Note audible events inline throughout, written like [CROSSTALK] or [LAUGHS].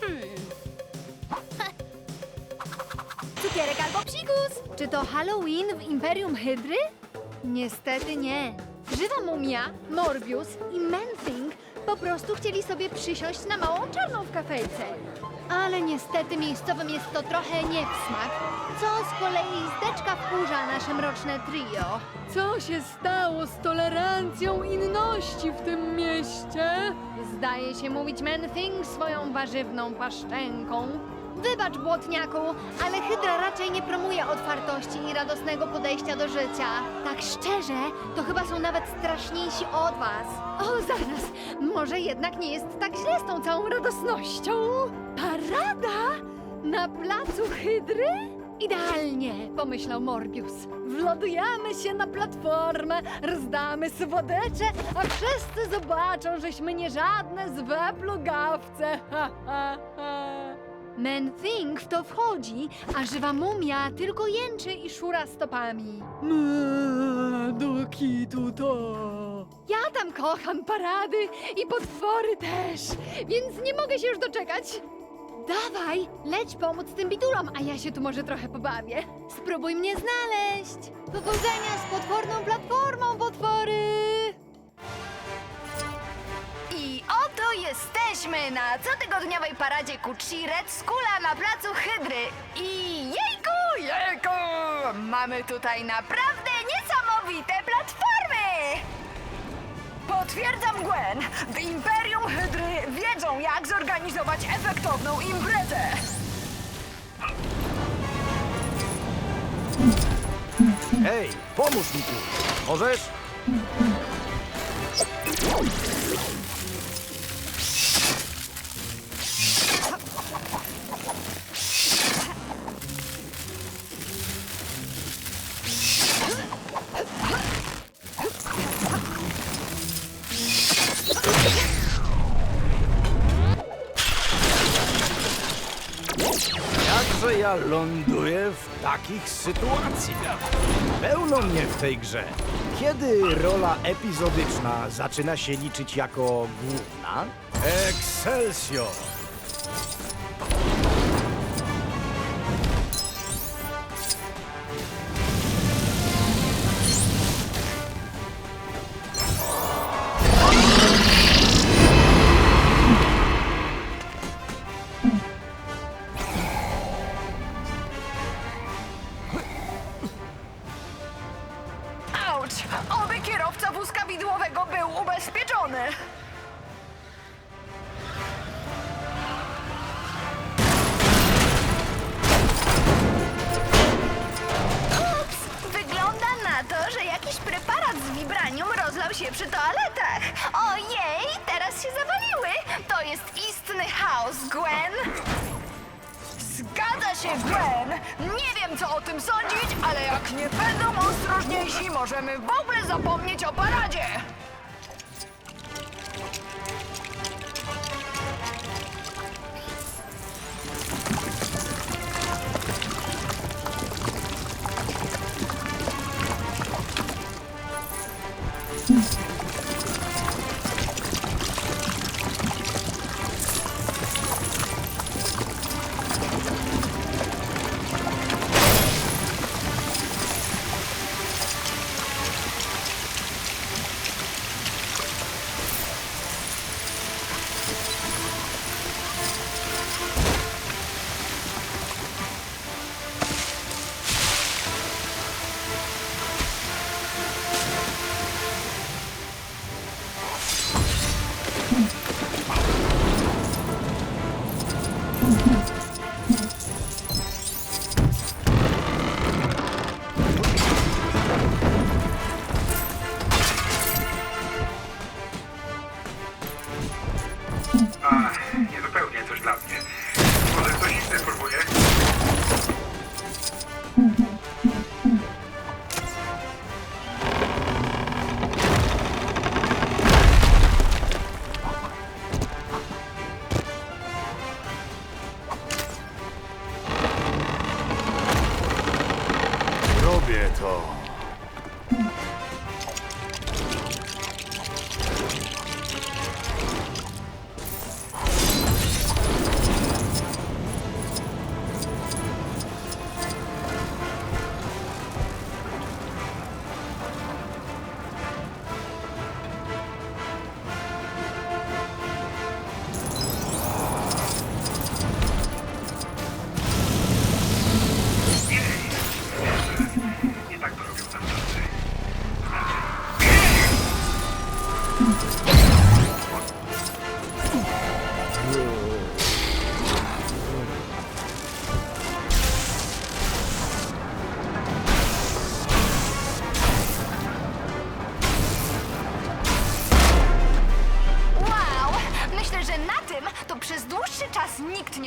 Hmm. [LAUGHS] Cukierek albo psikus! Czy to Halloween w Imperium Hydry? Niestety nie. Żywa mumia, Morbius i Menthing po prostu chcieli sobie przysiąść na małą czarną w kafejce. Ale niestety miejscowym jest to trochę nie w smak, co z kolei zdeczka wkurza nasze mroczne trio. Co się stało z tolerancją inności w tym mieście? Zdaje się mówić Menthing swoją warzywną paszczęką. Wybacz, błotniaku, ale Hydra raczej nie promuje otwartości i radosnego podejścia do życia. Tak szczerze, to chyba są nawet straszniejsi od was. O, zaraz, może jednak nie jest tak źle z tą całą radosnością. Parada? Na placu Hydry? Idealnie, pomyślał Morbius. Wlodujemy się na platformę, rozdamy słodycze, a wszyscy zobaczą, żeśmy nie żadne złe plugawce. [LAUGHS] Ha, ha, ha. Man Thing w to wchodzi, a żywa mumia tylko jęczy i szura stopami. Eee, Do kitu to. Ja tam kocham parady i potwory też, więc nie mogę się już doczekać. Dawaj, leć pomóc tym bitulom, a ja się tu może trochę pobawię. Spróbuj mnie znaleźć. Powodzenia z potworną platformą, potwory! Jesteśmy na cotygodniowej paradzie Kucci Red Skula na placu Hydry. I jejku, jejku! Mamy tutaj naprawdę niesamowite platformy! Potwierdzam, Gwen! W Imperium Hydry wiedzą, jak zorganizować efektowną imprezę! Hej, pomóż mi tu. Możesz? Ja ląduję w takich sytuacjach? Pełno mnie w tej grze. Kiedy rola epizodyczna zaczyna się liczyć jako główna? Excelsior! Przy toaletach. Ojej, teraz się zawaliły! To jest istny chaos, Gwen! Zgadza się, Gwen! Nie wiem, co o tym sądzić, ale jak nie będą ostrożniejsi, możemy w ogóle zapomnieć o paradzie!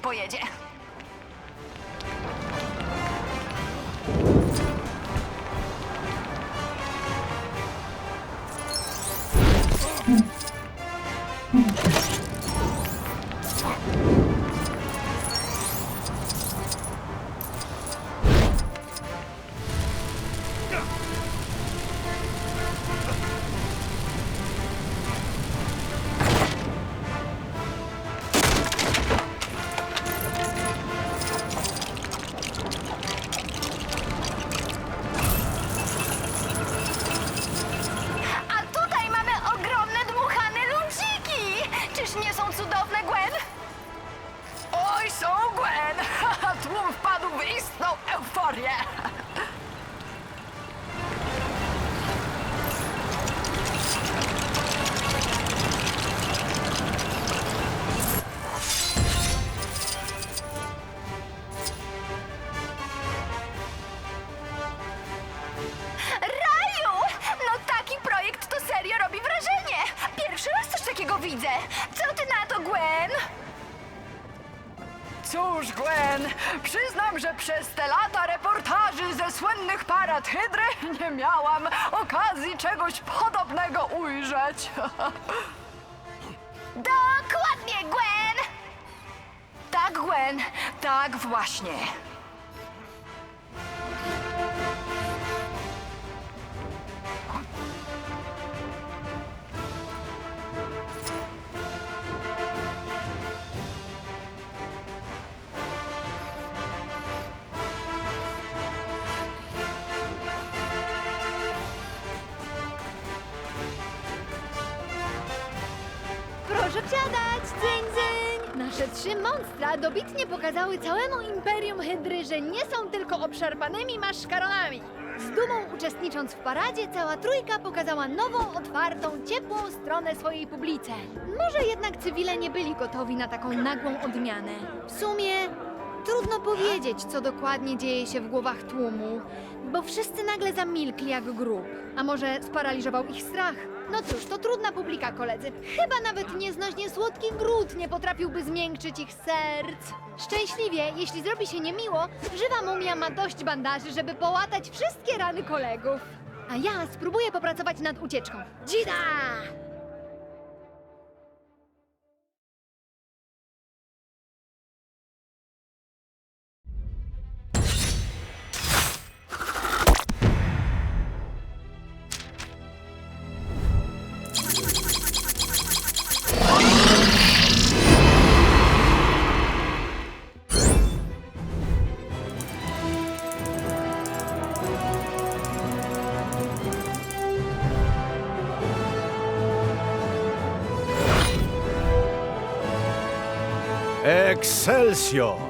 Pojedzie. A Cóż, Gwen, przyznam, że przez te lata reportaży ze słynnych parad Hydry nie miałam okazji czegoś podobnego ujrzeć. [LAUGHS] Dokładnie, Gwen! Tak, Gwen, tak właśnie. Dzyń, dzyń! Nasze trzy monstra dobitnie pokazały całemu Imperium Hydry, że nie są tylko obszarpanymi maszkaronami. Z dumą uczestnicząc w paradzie, cała trójka pokazała nową, otwartą, ciepłą stronę swojej publice. Może jednak cywile nie byli gotowi na taką nagłą odmianę. W sumie trudno powiedzieć, co dokładnie dzieje się w głowach tłumu, bo wszyscy nagle zamilkli jak grób. A może sparaliżował ich strach? No cóż, to trudna publika, koledzy. Chyba nawet nieznośnie słodki gród nie potrafiłby zmiękczyć ich serc. Szczęśliwie, jeśli zrobi się niemiło, żywa mumia ma dość bandaży, żeby połatać wszystkie rany kolegów. A ja spróbuję popracować nad ucieczką. Dzida! Excelsior!